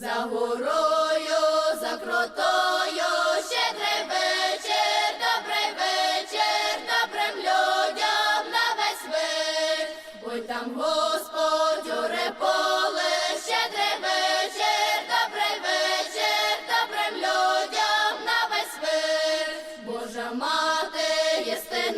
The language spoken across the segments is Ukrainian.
За горою, за крутою, щедрий вечір, добрий вечір, добрим людям на весь мир. Ой там Господь уре поле, щедрий вечір, добрий вечір, добрим людям на весь мир. Божа мати єсти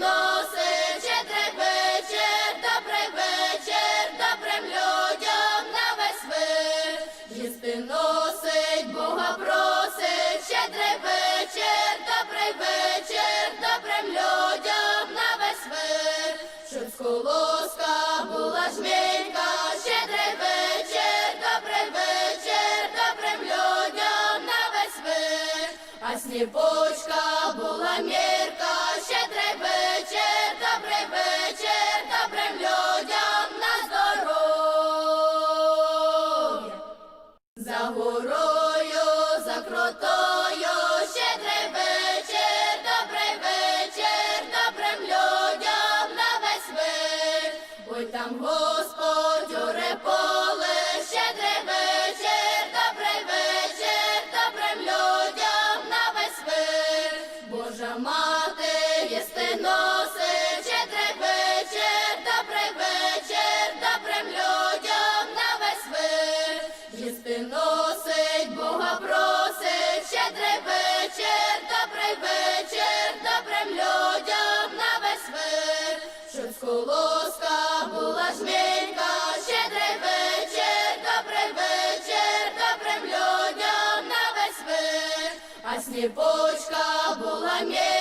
Щоб була жменька, щедрий вечір, добрий вечір, добрим людям на весь мир. А сніпочка була мірка, Ой там Господь уре поле, щедрий вечір, добрий вечір, добрим людям на весь мир. Божа мати єсти носить, щедрий вечір, добрий вечір, добрим людям на весь мир. Їсти носить, Бога просить, щедрий вечір, добрий вечір, добрим людям на весь мир. Щоб з сніпочка була добрий